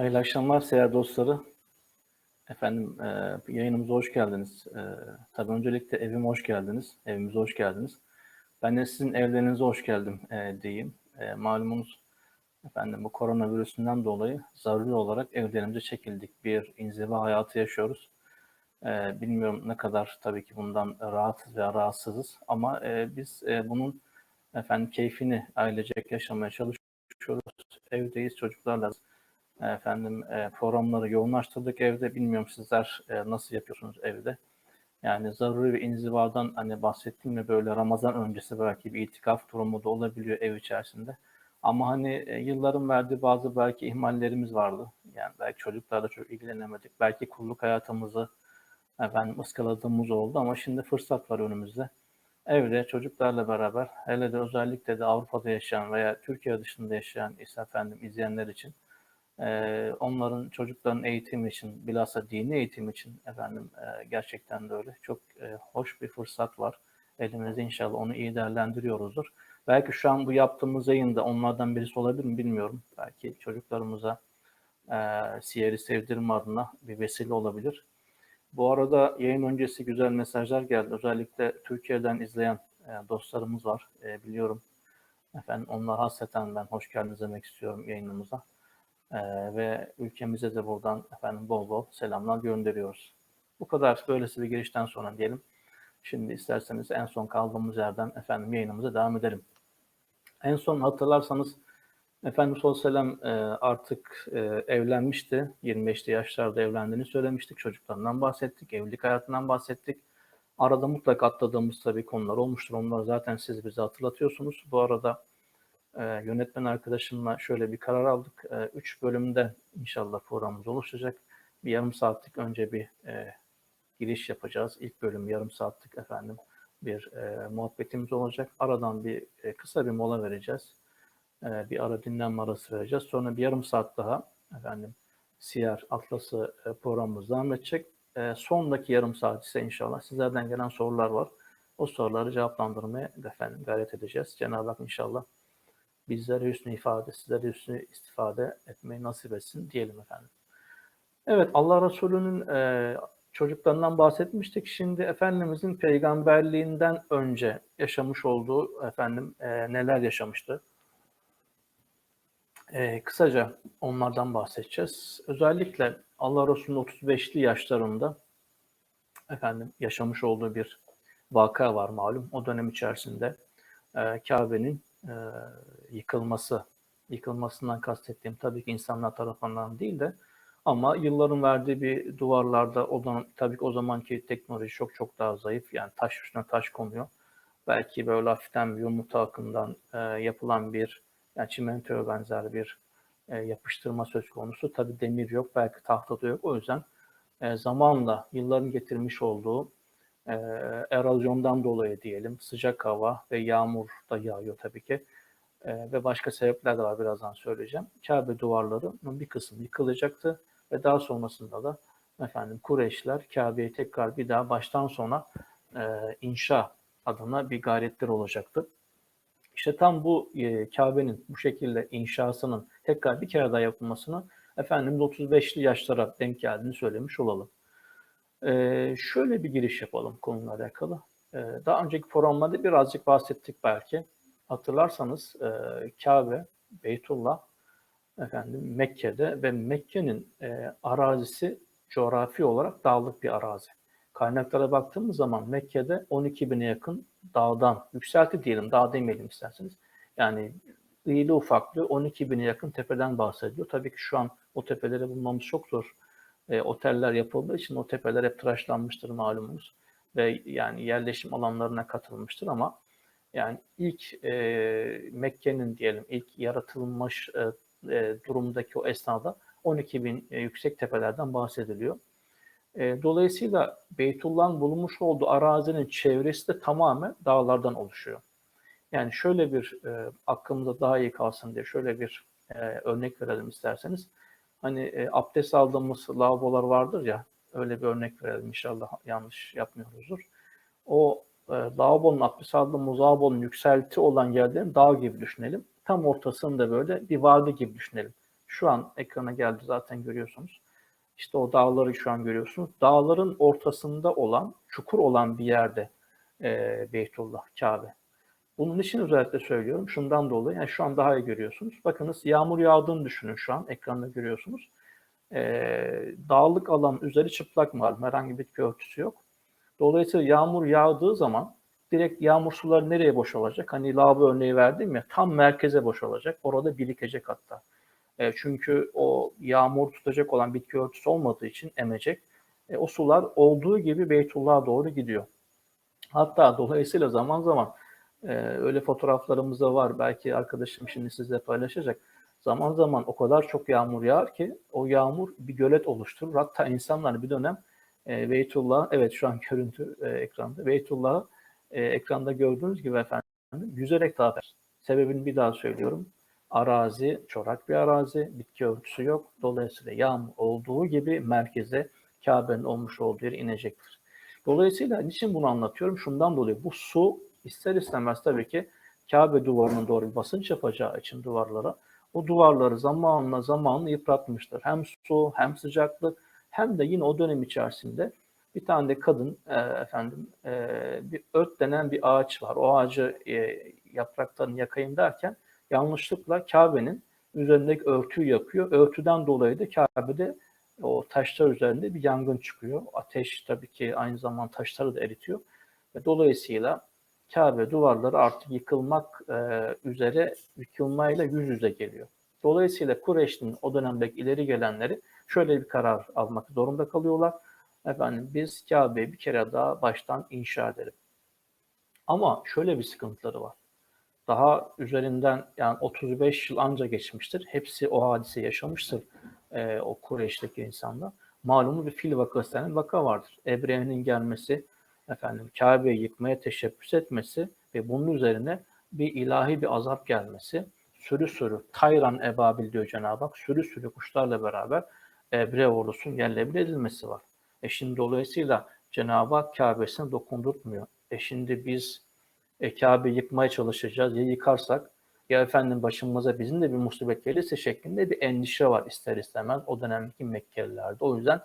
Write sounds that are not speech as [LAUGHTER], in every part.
Hayırlı akşamlar seyahat dostları. Efendim e, yayınımıza hoş geldiniz. E, tabii öncelikle evime hoş geldiniz. Evimize hoş geldiniz. Ben de sizin evlerinize hoş geldim e, diyeyim. E, malumunuz efendim bu koronavirüsünden dolayı zaruri olarak evlerimize çekildik. Bir inziva hayatı yaşıyoruz. E, bilmiyorum ne kadar tabii ki bundan rahatız ve rahatsızız ama e, biz e, bunun efendim keyfini ailecek yaşamaya çalışıyoruz. Evdeyiz çocuklarla efendim e, programları yoğunlaştırdık evde. Bilmiyorum sizler e, nasıl yapıyorsunuz evde. Yani zaruri bir inzivadan hani bahsettim mi böyle Ramazan öncesi belki bir itikaf durumu da olabiliyor ev içerisinde. Ama hani e, yılların verdiği bazı belki ihmallerimiz vardı. Yani belki çocuklarla çok ilgilenemedik. Belki kulluk hayatımızı efendim ıskaladığımız oldu ama şimdi fırsat var önümüzde. Evde çocuklarla beraber hele de özellikle de Avrupa'da yaşayan veya Türkiye dışında yaşayan ise efendim izleyenler için ee, onların çocukların eğitimi için, bilhassa dini eğitim için efendim e, gerçekten de öyle. Çok e, hoş bir fırsat var. Elimizde inşallah onu iyi değerlendiriyoruzdur. Belki şu an bu yaptığımız yayında onlardan birisi olabilir mi bilmiyorum. Belki çocuklarımıza e, siyeri sevdirme adına bir vesile olabilir. Bu arada yayın öncesi güzel mesajlar geldi. Özellikle Türkiye'den izleyen e, dostlarımız var. E, biliyorum. Efendim onlar hasreten ben hoş geldiniz demek istiyorum yayınımıza. Ee, ve ülkemize de buradan efendim bol bol selamlar gönderiyoruz. Bu kadar böylesi bir girişten sonra diyelim. Şimdi isterseniz en son kaldığımız yerden efendim yayınımıza devam edelim. En son hatırlarsanız Efendimiz Aleyhisselam e, artık e, evlenmişti. 25'li yaşlarda evlendiğini söylemiştik. Çocuklarından bahsettik. Evlilik hayatından bahsettik. Arada mutlaka atladığımız tabii konular olmuştur. Onları zaten siz bize hatırlatıyorsunuz. Bu arada e, yönetmen arkadaşımla şöyle bir karar aldık. E, üç bölümde inşallah programımız oluşacak. Bir yarım saatlik önce bir e, giriş yapacağız. İlk bölüm yarım saatlik efendim bir e, muhabbetimiz olacak. Aradan bir e, kısa bir mola vereceğiz. E, bir ara dinlenme arası vereceğiz. Sonra bir yarım saat daha efendim Siyer Atlası e, programımız devam edecek. E, sondaki yarım saat ise inşallah sizlerden gelen sorular var. O soruları cevaplandırmaya efendim gayret edeceğiz. Cenab-ı Hak inşallah bizlere hüsnü ifade, sizlere hüsnü istifade etmeyi nasip etsin diyelim efendim. Evet Allah Resulü'nün e, çocuklarından bahsetmiştik. Şimdi Efendimizin peygamberliğinden önce yaşamış olduğu efendim e, neler yaşamıştı? E, kısaca onlardan bahsedeceğiz. Özellikle Allah Resulü'nün 35'li yaşlarında efendim yaşamış olduğu bir vaka var malum. O dönem içerisinde e, Kabe'nin e, yıkılması, yıkılmasından kastettiğim tabii ki insanlar tarafından değil de ama yılların verdiği bir duvarlarda o zaman, tabii ki o zamanki teknoloji çok çok daha zayıf. Yani taş üstüne taş konuyor. Belki böyle hafiften bir yumurta akından e, yapılan bir yani çimentoya benzer bir e, yapıştırma söz konusu. Tabii demir yok, belki tahta da yok. O yüzden e, zamanla yılların getirmiş olduğu e, erozyondan dolayı diyelim sıcak hava ve yağmur da yağıyor tabii ki e, ve başka sebepler de var birazdan söyleyeceğim. Kabe duvarlarının bir kısmı yıkılacaktı ve daha sonrasında da efendim Kureyşler Kabe'yi tekrar bir daha baştan sona e, inşa adına bir gayretler olacaktı. İşte tam bu e, Kabe'nin bu şekilde inşasının tekrar bir kere daha yapılmasını Efendimiz 35'li yaşlara denk geldiğini söylemiş olalım. Ee, şöyle bir giriş yapalım konuyla alakalı. Ee, daha önceki programlarda birazcık bahsettik belki. Hatırlarsanız e, Kabe, Beytullah, efendim Mekke'de ve Mekke'nin e, arazisi coğrafi olarak dağlık bir arazi. Kaynaklara baktığımız zaman Mekke'de 12 bine yakın dağdan, yükselti diyelim, dağ demeyelim isterseniz. Yani iyili ufaklı 12 bine yakın tepeden bahsediyor. Tabii ki şu an o tepeleri bulmamız çok zor e, oteller yapıldığı için o tepeler hep tıraşlanmıştır malumunuz. Ve yani yerleşim alanlarına katılmıştır ama yani ilk e, Mekke'nin diyelim ilk yaratılmış e, e, durumdaki o esnada 12 bin e, yüksek tepelerden bahsediliyor. E, dolayısıyla Beytullah'ın bulunmuş olduğu arazinin çevresi de tamamen dağlardan oluşuyor. Yani şöyle bir e, aklımıza daha iyi kalsın diye şöyle bir e, örnek verelim isterseniz hani e, abdest aldığımız lavabolar vardır ya öyle bir örnek verelim inşallah yanlış yapmıyoruzdur. O e, lavabonun abdest aldığımız lavabonun yükselti olan yerlerin dağ gibi düşünelim. Tam ortasında böyle bir vadi gibi düşünelim. Şu an ekrana geldi zaten görüyorsunuz. İşte o dağları şu an görüyorsunuz. Dağların ortasında olan, çukur olan bir yerde e, Beytullah, Kabe. Bunun için özellikle söylüyorum. Şundan dolayı, yani şu an daha iyi görüyorsunuz. Bakınız yağmur yağdığını düşünün şu an. Ekranda görüyorsunuz. E, dağlık alan üzeri çıplak malum. Herhangi bir örtüsü yok. Dolayısıyla yağmur yağdığı zaman direkt yağmur suları nereye boşalacak? Hani lavabo örneği verdim ya tam merkeze boşalacak. Orada birikecek hatta. E, çünkü o yağmur tutacak olan bitki örtüsü olmadığı için emecek. E, o sular olduğu gibi Beytullah'a doğru gidiyor. Hatta dolayısıyla zaman zaman e, öyle fotoğraflarımız da var. Belki arkadaşım şimdi sizle paylaşacak. Zaman zaman o kadar çok yağmur yağar ki o yağmur bir gölet oluşturur. Hatta insanlar bir dönem e, Beytullah, evet şu an [LAUGHS] görüntü e, ekranda. Beytullah'ı e, ekranda gördüğünüz gibi efendim yüzerek dağıtır. Sebebini bir daha söylüyorum. Arazi çorak bir arazi, bitki örtüsü yok. Dolayısıyla yağmur olduğu gibi merkeze Kabe'nin olmuş olduğu yere inecektir. Dolayısıyla niçin bunu anlatıyorum? Şundan dolayı bu su ister istemez tabii ki Kabe duvarının doğru bir basınç yapacağı için duvarlara o duvarları zamanla zamanla yıpratmıştır. Hem su hem sıcaklık hem de yine o dönem içerisinde bir tane de kadın e, efendim e, bir ört denen bir ağaç var. O ağacı e, yapraklarını yakayım derken yanlışlıkla Kabe'nin üzerindeki örtüyü yakıyor. Örtüden dolayı da Kabe'de o taşlar üzerinde bir yangın çıkıyor. Ateş tabii ki aynı zamanda taşları da eritiyor. Ve dolayısıyla Kabe duvarları artık yıkılmak e, üzere yıkılmayla yüz yüze geliyor. Dolayısıyla Kureyş'in o dönemdeki ileri gelenleri şöyle bir karar almak zorunda kalıyorlar. Efendim biz Kabe'yi bir kere daha baştan inşa edelim. Ama şöyle bir sıkıntıları var. Daha üzerinden yani 35 yıl anca geçmiştir. Hepsi o hadise yaşamıştır e, o Kureyş'teki insanlar. Malumu bir fil vakası denen vaka vardır. Ebrehe'nin gelmesi, efendim Kabe'yi yıkmaya teşebbüs etmesi ve bunun üzerine bir ilahi bir azap gelmesi, sürü sürü, Tayran ebabil diyor Cenab-ı Hak, sürü sürü kuşlarla beraber Ebre ordusunun yerle bir edilmesi var. E şimdi dolayısıyla Cenab-ı Hak Kabe'sine dokundurtmuyor. E şimdi biz e, Kabe yıkmaya çalışacağız. Ya yıkarsak ya efendim başımıza bizim de bir musibet gelirse şeklinde bir endişe var ister istemez o dönemki Mekkelilerde. O yüzden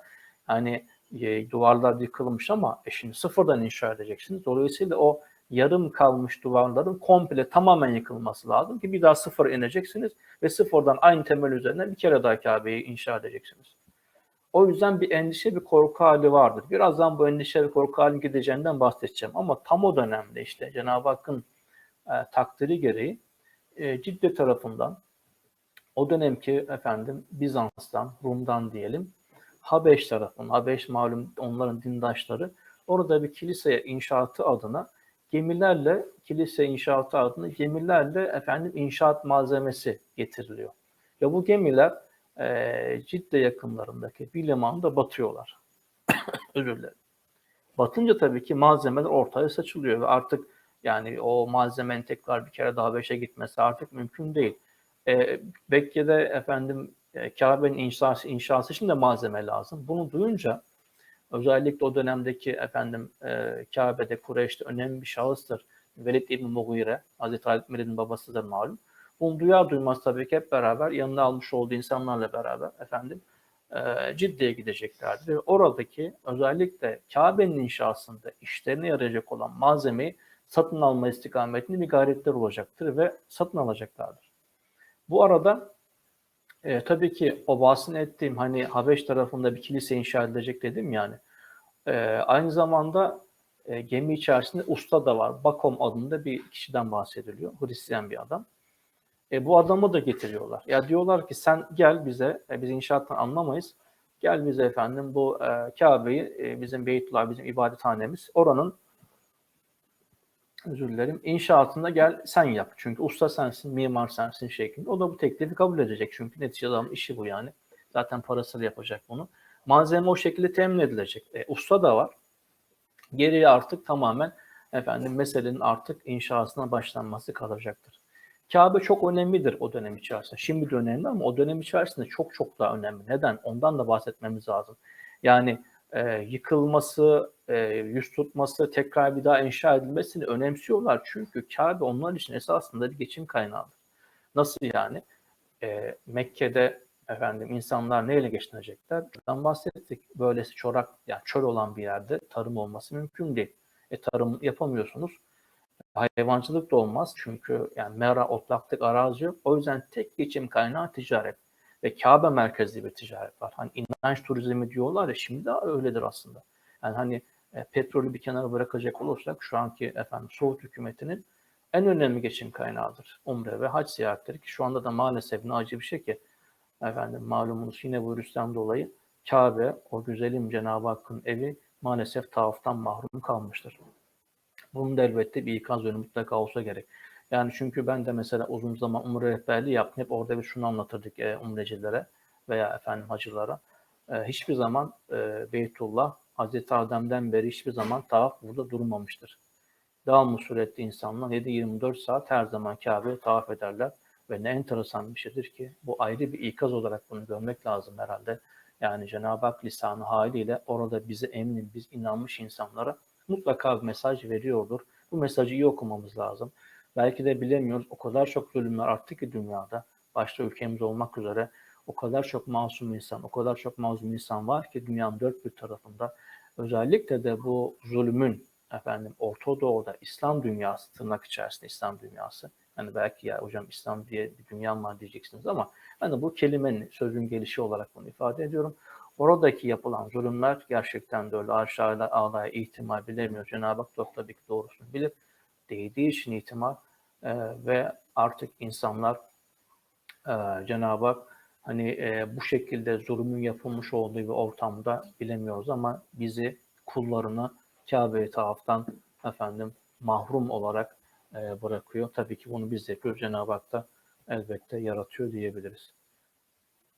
hani e, duvarlar yıkılmış ama e şimdi sıfırdan inşa edeceksiniz. Dolayısıyla o yarım kalmış duvarların komple tamamen yıkılması lazım ki bir daha sıfır ineceksiniz ve sıfırdan aynı temel üzerine bir kere daha Kabe'yi inşa edeceksiniz. O yüzden bir endişe, bir korku hali vardır. Birazdan bu endişe ve korku halinin gideceğinden bahsedeceğim. Ama tam o dönemde işte Cenab-ı Hakk'ın e, takdiri gereği e, Cidde tarafından o dönemki efendim Bizans'tan, Rum'dan diyelim Habeş tarafından, Habeş malum onların dindaşları orada bir kilise inşaatı adına gemilerle kilise inşaatı adına gemilerle efendim inşaat malzemesi getiriliyor. Ya bu gemiler e, Cidde yakınlarındaki bir limanda batıyorlar. [COUGHS] Özür dilerim. Batınca tabii ki malzemeler ortaya saçılıyor ve artık yani o malzemenin tekrar bir kere daha beşe gitmesi artık mümkün değil. E, Bekke'de efendim e, Kabe'nin inşası, inşası için de malzeme lazım. Bunu duyunca özellikle o dönemdeki efendim e, Kabe'de Kureyş'te önemli bir şahıstır. Velid İbn Mughire, Hazreti Halid Merid'in babasıdır malum. Bunu duyar duymaz tabii ki hep beraber yanına almış olduğu insanlarla beraber efendim e, Cidde'ye gideceklerdi. Ve oradaki özellikle Kabe'nin inşasında işlerine yarayacak olan malzemeyi satın alma istikametinde bir gayretler olacaktır ve satın alacaklardır. Bu arada e, tabii ki o bahsettiğim hani Habeş tarafında bir kilise inşa edilecek dedim yani. E, aynı zamanda e, gemi içerisinde usta da var. Bakom adında bir kişiden bahsediliyor. Hristiyan bir adam. E, bu adamı da getiriyorlar. Ya diyorlar ki sen gel bize, e, biz inşaattan anlamayız. Gel bize efendim bu e, Kabe'yi, e, bizim Beytullah, bizim ibadethanemiz, oranın özür dilerim, inşaatında gel sen yap. Çünkü usta sensin, mimar sensin şeklinde. O da bu teklifi kabul edecek. Çünkü neticede adamın işi bu yani. Zaten parasıyla yapacak bunu. Malzeme o şekilde temin edilecek. E, usta da var. Geriye artık tamamen efendim meselenin artık inşasına başlanması kalacaktır. Kabe çok önemlidir o dönem içerisinde. Şimdi de önemli ama o dönem içerisinde çok çok daha önemli. Neden? Ondan da bahsetmemiz lazım. Yani e, yıkılması, e, yüz tutması, tekrar bir daha inşa edilmesini önemsiyorlar. Çünkü Kabe onlar için esasında bir geçim kaynağıdır. Nasıl yani? E, Mekke'de Efendim insanlar neyle geçinecekler? Buradan bahsettik. Böylesi çorak, yani çöl olan bir yerde tarım olması mümkün değil. E tarım yapamıyorsunuz. Hayvancılık da olmaz çünkü yani mera, otlaklık, arazi yok. O yüzden tek geçim kaynağı ticaret ve Kabe merkezli bir ticaret var. Hani inanç turizmi diyorlar ya şimdi de öyledir aslında. Yani hani e, petrolü bir kenara bırakacak olursak şu anki efendim Suud hükümetinin en önemli geçim kaynağıdır. Umre ve hac ziyaretleri ki şu anda da maalesef ne acı bir şey ki efendim malumunuz yine bu virüsten dolayı Kabe, o güzelim Cenab-ı Hakk'ın evi maalesef tavaftan mahrum kalmıştır. Bunun da elbette bir ikaz yönü mutlaka olsa gerek. Yani çünkü ben de mesela uzun zaman umre rehberliği yaptım. Hep orada bir şunu anlatırdık e, umrecilere veya efendim hacılara. E, hiçbir zaman e, Beytullah Hazreti Adem'den beri hiçbir zaman tavaf burada durmamıştır. Devamlı surette insanlar 7-24 saat her zaman Kabe'ye tavaf ederler. Ve ne enteresan bir şeydir ki bu ayrı bir ikaz olarak bunu görmek lazım herhalde. Yani Cenab-ı Hak lisanı haliyle orada bizi eminim biz inanmış insanlara mutlaka bir mesaj veriyordur. Bu mesajı iyi okumamız lazım. Belki de bilemiyoruz. O kadar çok zulümler arttı ki dünyada. Başta ülkemiz olmak üzere o kadar çok masum insan, o kadar çok mazlum insan var ki dünyanın dört bir tarafında. Özellikle de bu zulmün efendim Orta Doğu'da İslam dünyası tırnak içerisinde İslam dünyası. Hani belki ya hocam İslam diye bir dünya var diyeceksiniz ama hani bu kelimenin sözün gelişi olarak bunu ifade ediyorum. Oradaki yapılan zulümler gerçekten de öyle aşağıda ağlaya ihtimal bilemiyor. Cenab-ı Hak da doğrusunu bilir. Değdiği için ihtimal e, ve artık insanlar e, Cenab-ı Hak hani e, bu şekilde zulümün yapılmış olduğu bir ortamda bilemiyoruz ama bizi kullarını Kabe-i efendim mahrum olarak e, bırakıyor. Tabii ki bunu biz de yapıyoruz. Cenab-ı Hak da elbette yaratıyor diyebiliriz.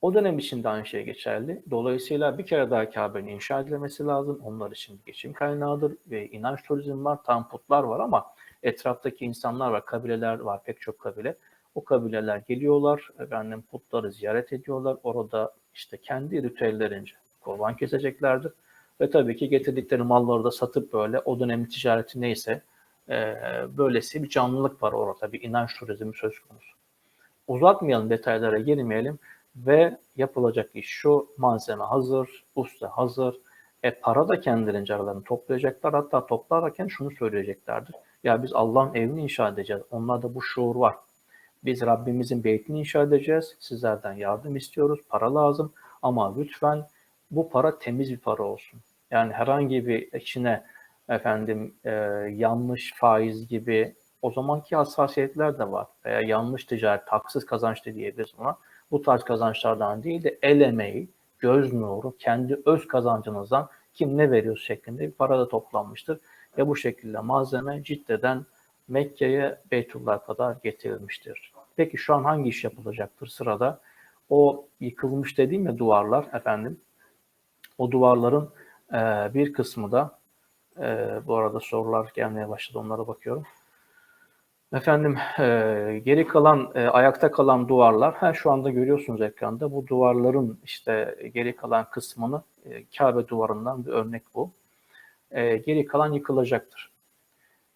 O dönem için de aynı şey geçerli. Dolayısıyla bir kere daha Kabe'nin inşa edilmesi lazım. Onlar için geçim kaynağıdır ve inanç turizmi var, tam putlar var ama etraftaki insanlar var, kabileler var, pek çok kabile. O kabileler geliyorlar, efendim putları ziyaret ediyorlar. Orada işte kendi ritüellerince kurban keseceklerdir. Ve tabii ki getirdikleri malları da satıp böyle o dönemin ticareti neyse e, böylesi bir canlılık var orada. Bir inanç turizmi söz konusu. Uzatmayalım detaylara girmeyelim ve yapılacak iş şu malzeme hazır, usta hazır. E para da kendilerince aralarını toplayacaklar. Hatta toplarken şunu söyleyeceklerdir. Ya biz Allah'ın evini inşa edeceğiz. Onlarda bu şuur var. Biz Rabbimizin beytini inşa edeceğiz. Sizlerden yardım istiyoruz. Para lazım. Ama lütfen bu para temiz bir para olsun. Yani herhangi bir içine efendim e, yanlış faiz gibi o zamanki hassasiyetler de var. Veya yanlış ticaret, haksız kazanç da diyebiliriz buna. Bu tarz kazançlardan değil de el emeği, göz nuru, kendi öz kazancınızdan kim ne veriyor şeklinde bir para da toplanmıştır. Ve bu şekilde malzeme Cidde'den Mekke'ye Beytullah kadar getirilmiştir. Peki şu an hangi iş yapılacaktır sırada? O yıkılmış dediğim ya duvarlar efendim. O duvarların e, bir kısmı da e, bu arada sorular gelmeye başladı onlara bakıyorum. Efendim e, geri kalan e, ayakta kalan duvarlar ha şu anda görüyorsunuz ekranda bu duvarların işte geri kalan kısmını e, Kabe duvarından bir örnek bu. E, geri kalan yıkılacaktır.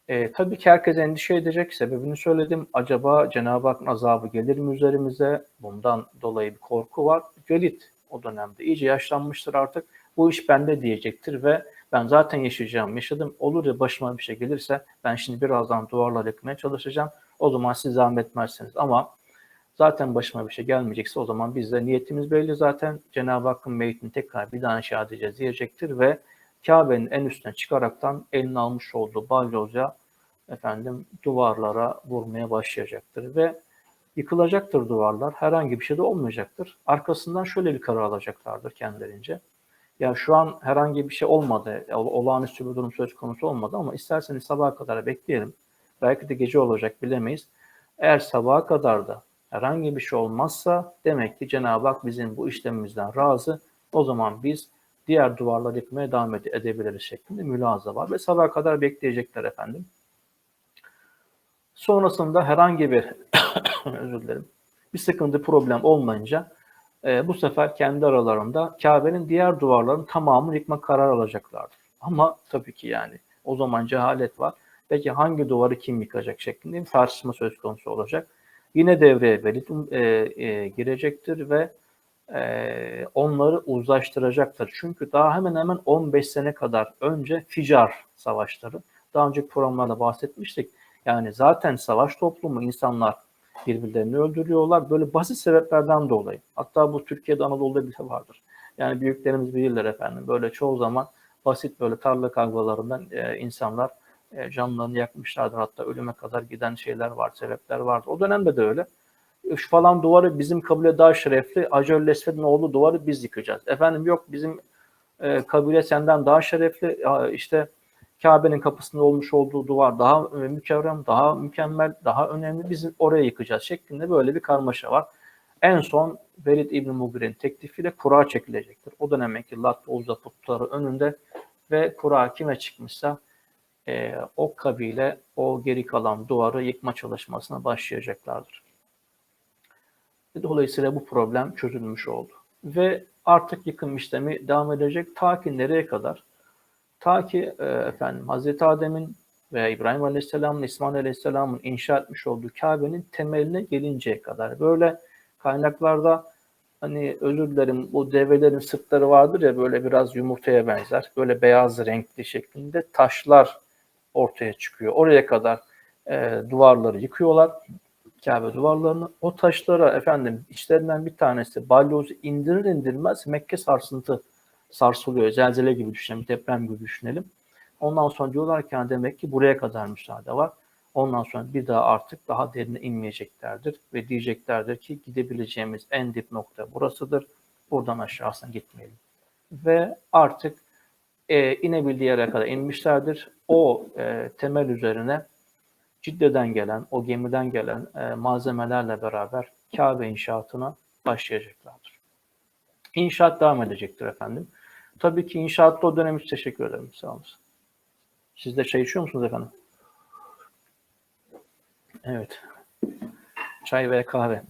E, tabii ki herkes endişe edecek. Sebebini söyledim. Acaba Cenab-ı Hakk'ın azabı gelir mi üzerimize? Bundan dolayı bir korku var. Velit o dönemde iyice yaşlanmıştır artık. Bu iş bende diyecektir ve ben zaten yaşayacağım, yaşadım. Olur ya başıma bir şey gelirse ben şimdi birazdan duvarlar yıkmaya çalışacağım. O zaman siz zahmet etmezsiniz. Ama zaten başıma bir şey gelmeyecekse o zaman biz de niyetimiz belli zaten. Cenab-ı Hakk'ın meyitini tekrar bir daha inşa edeceğiz diyecektir ve Kabe'nin en üstüne çıkaraktan elini almış olduğu balyozla efendim duvarlara vurmaya başlayacaktır ve yıkılacaktır duvarlar. Herhangi bir şey de olmayacaktır. Arkasından şöyle bir karar alacaklardır kendilerince. Ya şu an herhangi bir şey olmadı. Olağanüstü bir durum söz konusu olmadı ama isterseniz sabaha kadar bekleyelim. Belki de gece olacak bilemeyiz. Eğer sabaha kadar da herhangi bir şey olmazsa demek ki Cenab-ı Hak bizim bu işlemimizden razı. O zaman biz diğer duvarları yıkmaya devam ede- edebiliriz şeklinde mülahaza var ve sabaha kadar bekleyecekler efendim. Sonrasında herhangi bir [COUGHS] özür dilerim bir sıkıntı problem olmayınca e, bu sefer kendi aralarında Kabe'nin diğer duvarların tamamını yıkma kararı alacaklardır. Ama tabii ki yani o zaman cehalet var. Peki hangi duvarı kim yıkacak şeklinde bir tartışma söz konusu olacak. Yine devreye Velid e, e, girecektir ve e, onları uzlaştıracaktır. Çünkü daha hemen hemen 15 sene kadar önce Ficar savaşları, daha önceki programlarda bahsetmiştik. Yani zaten savaş toplumu insanlar birbirlerini öldürüyorlar. Böyle basit sebeplerden dolayı. Hatta bu Türkiye'de Anadolu'da bile vardır. Yani büyüklerimiz bilirler efendim. Böyle çoğu zaman basit böyle tarla kavgalarından e, insanlar e, canlarını yakmışlardır. Hatta ölüme kadar giden şeyler var, sebepler vardı. O dönemde de öyle. Şu falan duvarı bizim kabile daha şerefli. Acel Lesved'in oğlu duvarı biz yıkacağız. Efendim yok bizim e, kabile senden daha şerefli. Ya, işte Kabe'nin kapısında olmuş olduğu duvar daha e, mükerrem, daha mükemmel, daha önemli. Biz oraya yıkacağız şeklinde böyle bir karmaşa var. En son Velid İbn Mughire'nin teklifiyle kura çekilecektir. O dönemki Lat Uzza putları önünde ve kura kime çıkmışsa e, o kabile o geri kalan duvarı yıkma çalışmasına başlayacaklardır. Dolayısıyla bu problem çözülmüş oldu. Ve artık yıkım işlemi devam edecek ta ki nereye kadar? Ta ki e, efendim Hazreti Adem'in ve İbrahim Aleyhisselam'ın, İsmail Aleyhisselam'ın inşa etmiş olduğu Kabe'nin temeline gelinceye kadar. Böyle kaynaklarda hani özür dilerim bu develerin sırtları vardır ya böyle biraz yumurtaya benzer. Böyle beyaz renkli şeklinde taşlar ortaya çıkıyor. Oraya kadar e, duvarları yıkıyorlar. Kabe duvarlarını. O taşlara efendim içlerinden bir tanesi balyozu indirir indirmez Mekke sarsıntı sarsılıyor. Zelzele gibi düşünelim, deprem gibi düşünelim. Ondan sonra diyorlar ki demek ki buraya kadar müsaade var. Ondan sonra bir daha artık daha derine inmeyeceklerdir ve diyeceklerdir ki gidebileceğimiz en dip nokta burasıdır. Buradan aşağısına gitmeyelim. Ve artık e, inebildiği yere kadar inmişlerdir. O e, temel üzerine Cidde'den gelen, o gemiden gelen e, malzemelerle beraber Kabe inşaatına başlayacaklardır. İnşaat devam edecektir efendim. Tabii ki inşaatta o dönem için teşekkür ederim. Sağ olun. Siz de çay içiyor musunuz efendim? Evet. Çay ve kahve.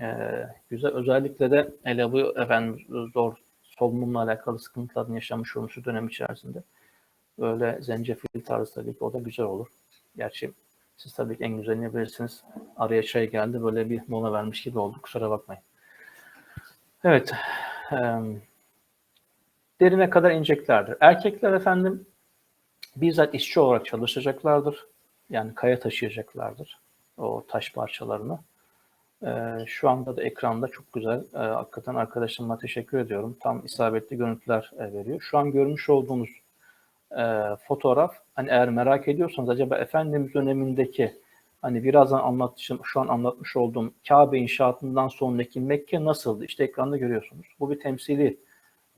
Ee, güzel. Özellikle de hele bu efendim zor solunumla alakalı sıkıntıların yaşamış olmuş dönem içerisinde böyle zencefil tarzı tabii ki o da güzel olur. Gerçi siz tabii ki en güzelini bilirsiniz. Araya çay geldi böyle bir mola vermiş gibi oldu. Kusura bakmayın. Evet. E, derine kadar ineceklerdir. Erkekler efendim bizzat işçi olarak çalışacaklardır. Yani kaya taşıyacaklardır o taş parçalarını. Ee, şu anda da ekranda çok güzel. Ee, hakikaten arkadaşıma teşekkür ediyorum. Tam isabetli görüntüler e, veriyor. Şu an görmüş olduğunuz e, fotoğraf, hani eğer merak ediyorsanız acaba Efendimiz dönemindeki hani birazdan anlatışım, şu an anlatmış olduğum Kabe inşaatından sonraki Mekke nasıldı? İşte ekranda görüyorsunuz. Bu bir temsili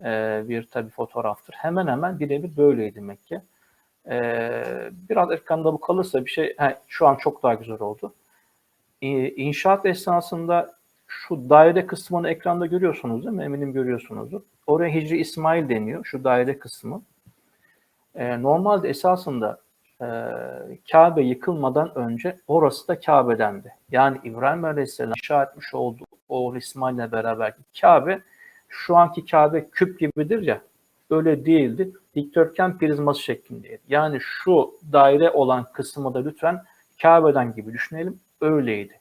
e, bir tabi fotoğraftır. Hemen hemen birebir böyleydi Mekke. E, biraz ekranda bu kalırsa bir şey, he, şu an çok daha güzel oldu. E, inşaat esnasında şu daire kısmını ekranda görüyorsunuz değil mi? Eminim görüyorsunuzdur. Oraya Hicri İsmail deniyor, şu daire kısmı. E, normalde esasında e, Kabe yıkılmadan önce orası da Kabe'dendi. Yani İbrahim Aleyhisselam inşa etmiş olduğu oğlu İsmail'le beraber Kabe şu anki Kabe küp gibidir ya öyle değildi. Dikdörtgen prizması şeklindeydi. Yani şu daire olan kısmı da lütfen Kabe'den gibi düşünelim. Öyleydi.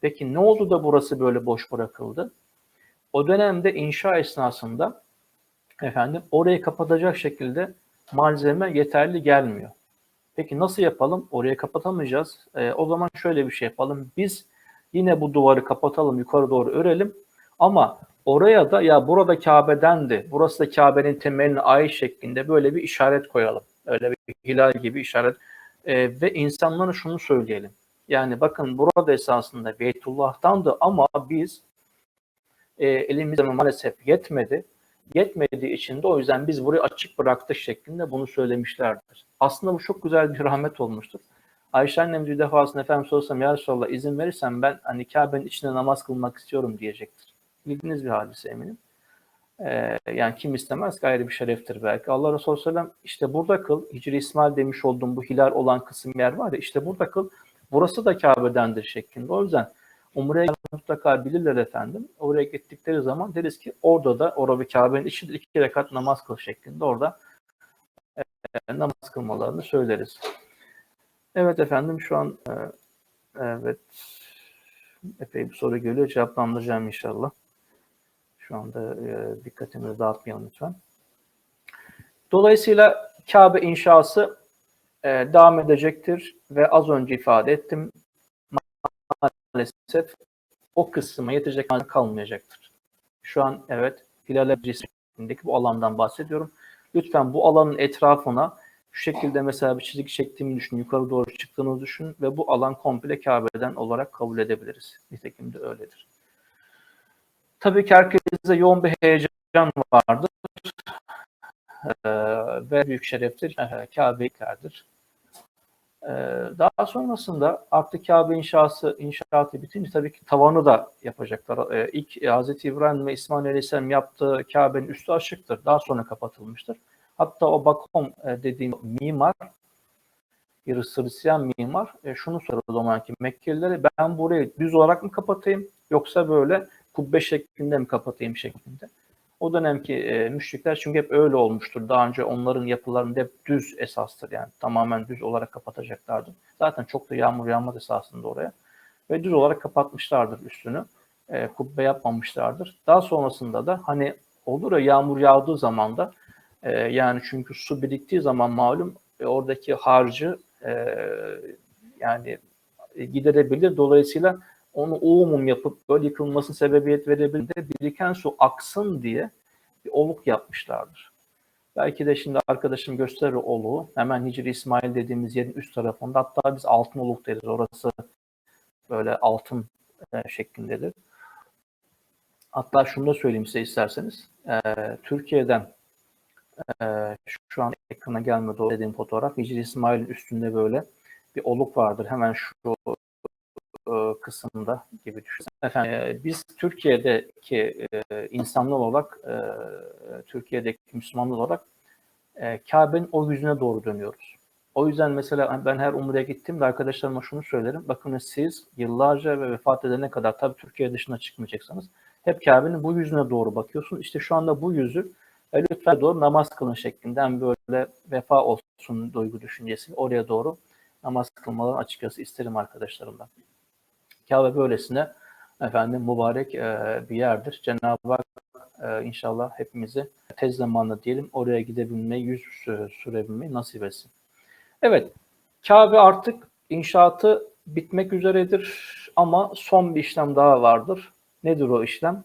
Peki ne oldu da burası böyle boş bırakıldı? O dönemde inşa esnasında efendim orayı kapatacak şekilde malzeme yeterli gelmiyor. Peki nasıl yapalım? Oraya kapatamayacağız. E, o zaman şöyle bir şey yapalım. Biz yine bu duvarı kapatalım, yukarı doğru örelim. Ama oraya da ya burada Kabe'dendi, burası da Kabe'nin temeline ait şeklinde böyle bir işaret koyalım. Öyle bir hilal gibi işaret. E, ve insanlara şunu söyleyelim. Yani bakın burada esasında Beytullah'tandı ama biz e, elimizde maalesef yetmedi yetmediği için de o yüzden biz burayı açık bıraktık şeklinde bunu söylemişlerdir. Aslında bu çok güzel bir rahmet olmuştur. Ayşe annem bir defasında efendim sorsam ya Resulallah izin verirsen ben hani Kabe'nin içinde namaz kılmak istiyorum diyecektir. Bildiğiniz bir hadise eminim. Ee, yani kim istemez gayrı bir şereftir belki. Allah Resulü Sellem işte burada kıl. Hicri İsmail demiş olduğum bu hilal olan kısım yer var ya işte burada kıl. Burası da Kabe'dendir şeklinde. O yüzden Umre'ye mutlaka bilirler efendim. Oraya gittikleri zaman deriz ki orada da orada bir Kabe'nin içinde iki rekat namaz kıl şeklinde orada e, namaz kılmalarını söyleriz. Evet efendim şu an e, evet epey bir soru geliyor. Cevaplandıracağım inşallah. Şu anda e, dikkatimizi dağıtmayalım lütfen. Dolayısıyla Kabe inşası e, devam edecektir ve az önce ifade ettim maalesef o kısma yetecek kalmayacaktır. Şu an evet Hilal cisimindeki bu alandan bahsediyorum. Lütfen bu alanın etrafına şu şekilde mesela bir çizik çektiğimi düşün, yukarı doğru çıktığını düşün ve bu alan komple Kabe'den olarak kabul edebiliriz. Nitekim de öyledir. Tabii ki herkese yoğun bir heyecan vardır. Ee, ve büyük şereftir. Ee, Kabe'liklerdir. Ee, daha sonrasında artık Kabe inşası, inşaatı bitince tabii ki tavanı da yapacaklar. Ee, ilk Hz. İbrahim ve İsmail Aleyhisselam yaptığı Kabe'nin üstü açıktır. Daha sonra kapatılmıştır. Hatta o Bakom e, dediğim mimar, bir Hristiyan mimar e, şunu soruyor o zamanki Mekkelilere ben burayı düz olarak mı kapatayım yoksa böyle kubbe şeklinde mi kapatayım şeklinde. O dönemki e, müşrikler çünkü hep öyle olmuştur. Daha önce onların yapılarında hep düz esastır yani tamamen düz olarak kapatacaklardı. Zaten çok da yağmur yağmaz esasında oraya. Ve düz olarak kapatmışlardır üstünü. E, kubbe yapmamışlardır. Daha sonrasında da hani olur ya yağmur yağdığı zaman da e, yani çünkü su biriktiği zaman malum e, oradaki harcı e, yani e, giderebilir. Dolayısıyla onu umum yapıp böyle yıkılmasına sebebiyet verebilir biriken su aksın diye bir oluk yapmışlardır. Belki de şimdi arkadaşım gösterir oluğu. Hemen Hicri İsmail dediğimiz yerin üst tarafında. Hatta biz altın oluk deriz. Orası böyle altın e, şeklindedir. Hatta şunu da söyleyeyim size isterseniz. E, Türkiye'den e, şu an ekrana gelmedi o dediğim fotoğraf. Hicri İsmail'in üstünde böyle bir oluk vardır. Hemen şu kısımda gibi düşünün. Efendim, e, biz Türkiye'deki e, insanlar olarak, e, Türkiye'deki Müslümanlar olarak e, Kabe'nin o yüzüne doğru dönüyoruz. O yüzden mesela ben her umreye gittiğimde arkadaşlarıma şunu söylerim. Bakın siz yıllarca ve vefat edene kadar tabii Türkiye dışına çıkmayacaksanız hep Kabe'nin bu yüzüne doğru bakıyorsun. İşte şu anda bu yüzü e, lütfen doğru namaz kılın şeklinden böyle vefa olsun duygu düşüncesi oraya doğru namaz kılmalarını açıkçası isterim arkadaşlarımdan. Kabe böylesine efendim mübarek e, bir yerdir. Cenab-ı Hak e, inşallah hepimizi tez zamanla diyelim oraya gidebilmeyi, yüz sürebilmeyi nasip etsin. Evet, Kabe artık inşaatı bitmek üzeredir ama son bir işlem daha vardır. Nedir o işlem?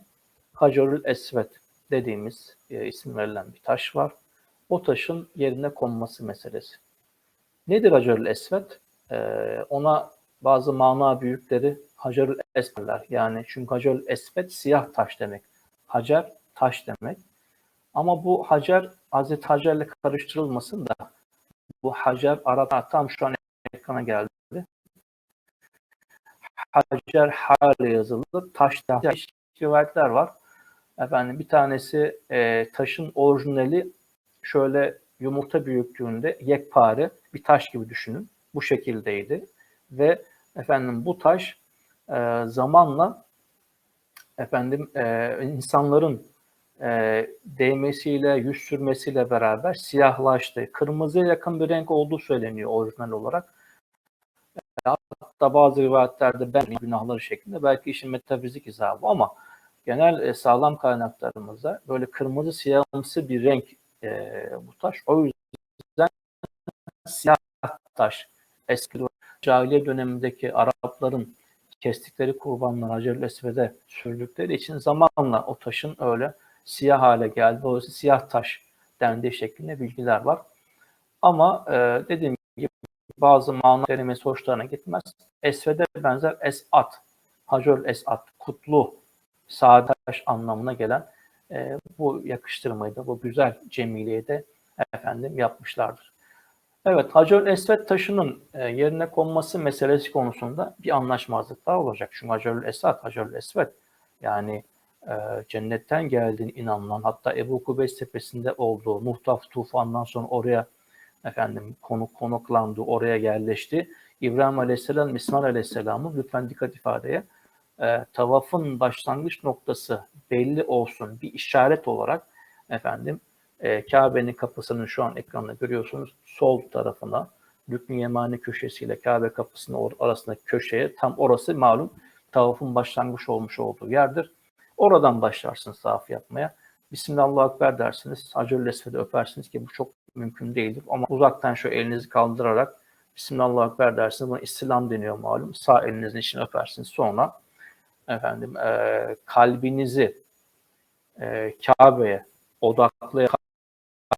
Hacerül Esvet dediğimiz e, isim verilen bir taş var. O taşın yerine konması meselesi. Nedir Hacerül Esvet? E, ona bazı mana büyükleri Hacerül Esvetler. Yani çünkü Hacerül Esvet siyah taş demek. Hacer taş demek. Ama bu Hacer Hazreti Hacer'le karıştırılmasın da bu Hacer Arap'ta tam şu an ekrana geldi. Hacer hale yazılır. Taş taş rivayetler var. Efendim bir tanesi e, taşın orijinali şöyle yumurta büyüklüğünde yekpare bir taş gibi düşünün. Bu şekildeydi ve efendim bu taş e, zamanla efendim e, insanların e, değmesiyle, yüz sürmesiyle beraber siyahlaştı. Kırmızıya yakın bir renk olduğu söyleniyor orijinal olarak. Hatta bazı rivayetlerde ben günahları şeklinde belki işin metafizik izahı ama genel e, sağlam kaynaklarımızda böyle kırmızı siyahımsı bir renk e, bu taş. O yüzden siyah taş eski cahiliye dönemindeki Arapların kestikleri kurbanlar Hacer-ül Esved'e sürdükleri için zamanla o taşın öyle siyah hale geldi. Dolayısıyla siyah taş dendiği şeklinde bilgiler var. Ama e, dediğim gibi bazı mana kelimesi hoşlarına gitmez. Esved'e benzer esat, Hacer esat, kutlu, sade taş anlamına gelen e, bu yakıştırmayı da, bu güzel cemiliği de efendim yapmışlardır. Evet, Hacer Esved taşının e, yerine konması meselesi konusunda bir anlaşmazlıklar olacak. Çünkü Hacer Esad, Hacer Esved yani e, cennetten geldiğine inanılan hatta Ebu Kubeys tepesinde olduğu Muhtaf tufandan sonra oraya efendim konuk konuklandı, oraya yerleşti. İbrahim Aleyhisselam, İsmail Aleyhisselam'ın lütfen dikkat ifadeye e, tavafın başlangıç noktası belli olsun bir işaret olarak efendim e, Kabe'nin kapısının şu an ekranda görüyorsunuz sol tarafına Rükn-i Yemani köşesiyle Kabe kapısının arasındaki köşeye tam orası malum tavafın başlangıç olmuş olduğu yerdir. Oradan başlarsınız tavaf yapmaya. Bismillah Ekber dersiniz. Hacer-ül Esved'i öpersiniz ki bu çok mümkün değildir. Ama uzaktan şu elinizi kaldırarak Bismillah Ekber dersiniz. Buna istilam deniyor malum. Sağ elinizin içine öpersiniz. Sonra efendim e, kalbinizi e, Kabe'ye odaklayarak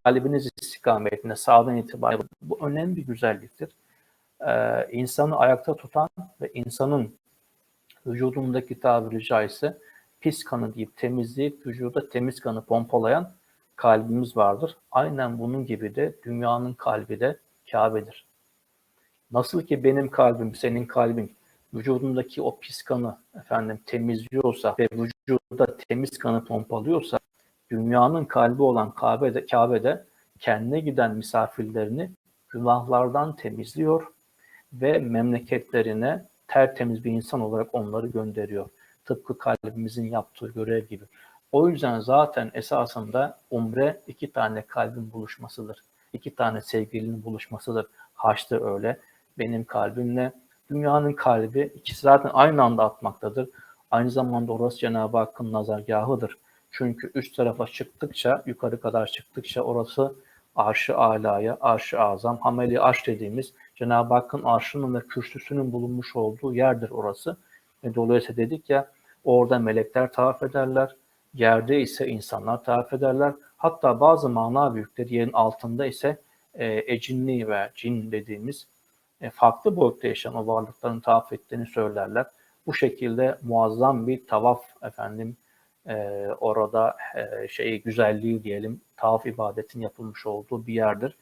kalbiniz istikametine sağdan itibaren bu önemli bir güzelliktir. Ee, insanı ayakta tutan ve insanın vücudundaki tabiri caizse pis kanı deyip temizleyip vücuda temiz kanı pompalayan kalbimiz vardır. Aynen bunun gibi de dünyanın kalbi de Kabe'dir. Nasıl ki benim kalbim, senin kalbin vücudundaki o pis kanı efendim temizliyorsa ve vücuda temiz kanı pompalıyorsa dünyanın kalbi olan Kabe'de, Kabe'de kendine giden misafirlerini günahlardan temizliyor ve memleketlerine tertemiz bir insan olarak onları gönderiyor. Tıpkı kalbimizin yaptığı görev gibi. O yüzden zaten esasında umre iki tane kalbin buluşmasıdır. İki tane sevgilinin buluşmasıdır. Haçta öyle. Benim kalbimle dünyanın kalbi ikisi zaten aynı anda atmaktadır. Aynı zamanda orası Cenab-ı Hakk'ın nazargahıdır. Çünkü üst tarafa çıktıkça, yukarı kadar çıktıkça orası arş-ı alaya, arş-ı azam, hameli arş dediğimiz Cenab-ı Hakk'ın arşının ve kürsüsünün bulunmuş olduğu yerdir orası. E, dolayısıyla dedik ya orada melekler tavaf ederler, yerde ise insanlar tavaf ederler. Hatta bazı mana büyükleri yerin altında ise e, ecinli ve cin dediğimiz e, farklı boyutta yaşayan o varlıkların tavaf ettiğini söylerler. Bu şekilde muazzam bir tavaf efendim orada e, şey güzelliği diyelim tavaf ibadetin yapılmış olduğu bir yerdir.